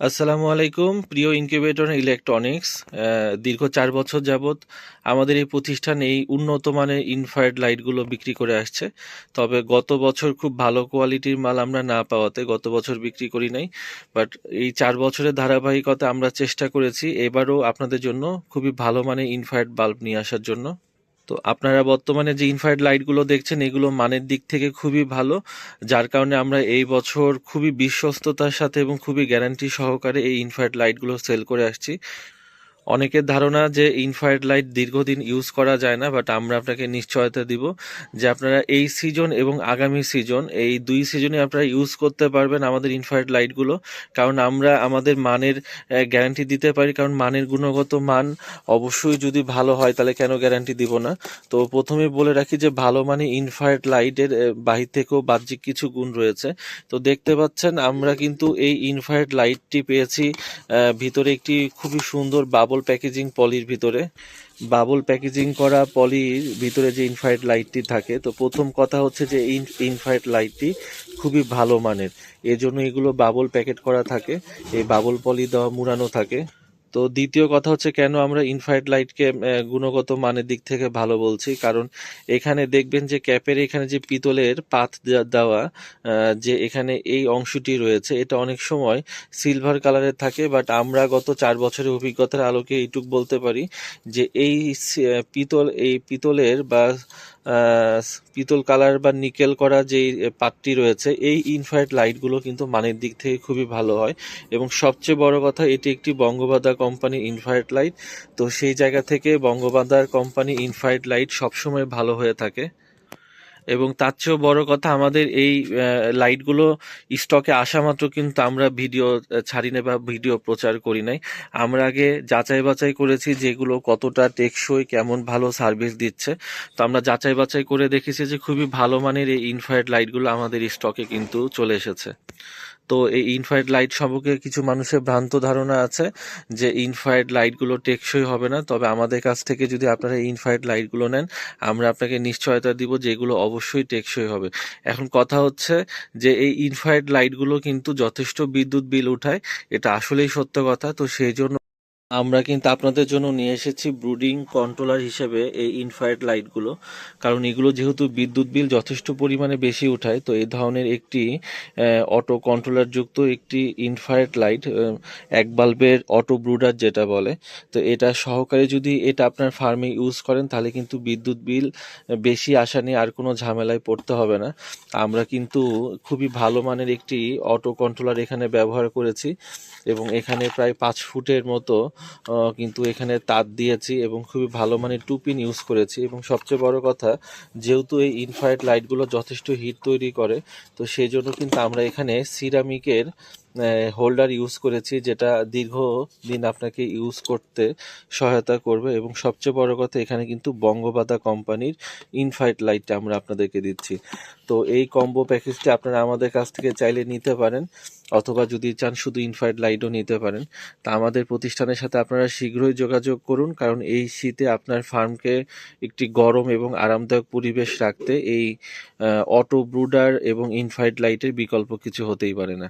আসসালামু আলাইকুম, প্রিয় ইনকিউবেটর ইলেকট্রনিক্স। দীর্ঘ চার বছর যাবৎ আমাদের এই প্রতিষ্ঠান এই উন্নত মানের ইনফ্রারেড লাইটগুলো বিক্রি করে আসছে। তবে গত বছর খুব ভালো কোয়ালিটির মাল আমরা না পাওয়াতে গত বছর বিক্রি করি নাই, বাট এই চার বছরের ধারাবাহিকতা আমরা চেষ্টা করেছি। এবারও আপনাদের জন্য খুবই ভালো মানের ইনফ্রারেড বাল্ব নিয়ে আসার জন্য। তো আপনারা বর্তমানে যে ইনফ্রারেড লাইটগুলো দেখছেন, এগুলো মানের দিক থেকে খুবই ভালো, যার কারণে আমরা এই বছর খুবই বিশ্বস্ততার সাথে এবং খুবই গ্যারান্টি সহকারে এই ইনফ্রারেড লাইটগুলো সেল করে আসছি। অনেকের ধারণা যে ইনফ্রারেড লাইট দীর্ঘদিন ইউজ করা যায় না বাট আমরা আপনাকে নিশ্চয়তা দিব যে আপনারা এই সিজন এবং আগামী সিজন এই দুই সিজনে আপনারা ইউজ করতে পারবেন আমাদের ইনফ্রারেড লাইটগুলো কারণ আমরা আমাদের মানের গ্যারান্টি দিতে পারি, কারণ মানের গুণগত মান অবশ্যই যদি ভালো হয় তাহলে কেন গ্যারান্টি দিব না? তো প্রথমে বলে রাখি যে ভালো মানে ইনফ্রারেড লাইটের বাহির থেকেও বাহ্যিক কিছু গুণ রয়েছে। তো দেখতে পাচ্ছেন আমরা কিন্তু এই ইনফ্রারেড লাইটটি পেয়েছি ভিতরে একটি খুবই সুন্দর বাবল প্যাকেজিং পলির ভিতরে। বাবল প্যাকেজিং করা পলির ভিতরে যে ইনফ্রাইড লাইটটি থাকে, তো প্রথম কথা হচ্ছে যে ইনফ্রাইড লাইটটি খুবই ভালো মানের। এজন্য এগুলো বাবল প্যাকেট করা থাকে। এই বাবল পলি দেওয়া মুড়ানো থাকে। তো দ্বিতীয় কথা হচ্ছে কেন আমরা ইনফ্রারেড লাইটকে গুণগত মানের দিক থেকে ভালো বলছি? কারণ এখানে দেখবেন যে ক্যাপের এখানে যে পিতলের পাত দেওয়া যে এখানে এই অংশটি রয়েছে, এটা অনেক সময় সিলভার কালারের থাকে বাট আমরা গত চার বছরের অভিজ্ঞতার আলোকে এইটুক বলতে পারি যে এই পিতল, এই পিতলের বা পিতল কালার বা নিকেল করা যেই পাতটি রয়েছে, এই ইনফ্রারেড লাইটগুলো কিন্তু মানের দিক থেকে খুবই ভালো হয়। এবং সবচেয়ে বড় কথা, এটি একটি বঙ্গবাদা কোম্পানি ইনফ্রারেড লাইট তো সেই জায়গা থেকে বঙ্গবাদার কোম্পানি ইনফ্রারেড লাইট সবসময় ভালো হয়ে থাকে। এবং তার চেয়েও বড় কথা আমাদের এই লাইটগুলো স্টকে আসা মাত্র কিন্তু আমরা ভিডিও ছাড়ি না বা ভিডিও প্রচার করি নাই। আমরা আগে যাচাই বাছাই করেছি যেগুলো কতটা টেকসই, কেমন ভালো সার্ভিস দিচ্ছে। তো আমরা যাচাই বাছাই করে দেখেছি যে খুবই ভালো মানের এই ইনফ্রারেড লাইটগুলো আমাদের স্টকে কিন্তু চলে এসেছে। তো এই ইনফ্রারেড লাইট সম্পর্কে কিছু মানুষের ভ্রান্ত ধারণা আছে যে ইনফ্রারেড লাইটগুলো টেকসই হবে না। তবে আমাদের কাছ থেকে যদি আপনারা ইনফ্রারেড লাইটগুলো নেন, আমরা আপনাকে নিশ্চয়তা দিব যে এগুলো অবশ্যই টেকসই হবে। এখন কথা হচ্ছে যে এই ইনফ্রারেড লাইটগুলো কিন্তু যথেষ্ট বিদ্যুৎ বিল উঠায়, এটা আসলেই সত্য কথা। তো সেই জন্য আমরা কিন্তু আপনাদের জন্য নিয়ে এসেছি ব্রুডিং কন্ট্রোলার হিসেবে এই ইনফ্রারেড লাইটগুলো কারণ এগুলো যেহেতু বিদ্যুৎ বিল যথেষ্ট পরিমাণে বেশি উঠায়, তো এই ধরনের একটি অটো কন্ট্রোলার যুক্ত একটি ইনফ্রারেড লাইট এক বাল্বের অটো ব্রুডার যেটা বলে, তো এটা সহকারে যদি এটা আপনার ফার্মে ইউজ করেন, তাহলে কিন্তু বিদ্যুৎ বিল বেশি আসা নিয়ে আর কোনো ঝামেলায় পড়তে হবে না। আমরা কিন্তু খুবই ভালো মানের একটি অটো কন্ট্রোলার এখানে ব্যবহার করেছি এবং এখানে প্রায় পাঁচ ফুটের মতো কিন্তু এখানে তার দিয়েছি এবং খুবই ভালো মানের টু পিন ইউজ করেছি। এবং সবচেয়ে বড় কথা, যেহেতু এই ইনফ্রারেড লাইটগুলো যথেষ্ট হিট তৈরি করে, তো সেই জন্য কিন্তু আমরা এখানে সিরামিকের হোল্ডার ইউজ করেছি, যেটা দীর্ঘদিন আপনাকে ইউজ করতে সহায়তা করবে এবং সবচেয়ে বড় কথা, এখানে কিন্তু বঙ্গবাদা কোম্পানির ইনফাইট লাইটটা আমরা আপনাদেরকে দিচ্ছি। তো এই কম্বো প্যাকেজটি আপনারা আমাদের কাছ থেকে চাইলে নিতে পারেন, অথবা যদি চান শুধু ইনফাইট লাইটও নিতে পারেন। তা আমাদের প্রতিষ্ঠানের সাথে আপনারা শীঘ্রই যোগাযোগ করুন, কারণ এই শীতে আপনার ফার্মকে একটি গরম এবং আরামদায়ক পরিবেশ রাখতে এই অটো ব্রুডার এবং ইনফাইট লাইটের বিকল্প কিছু হতেই পারে না।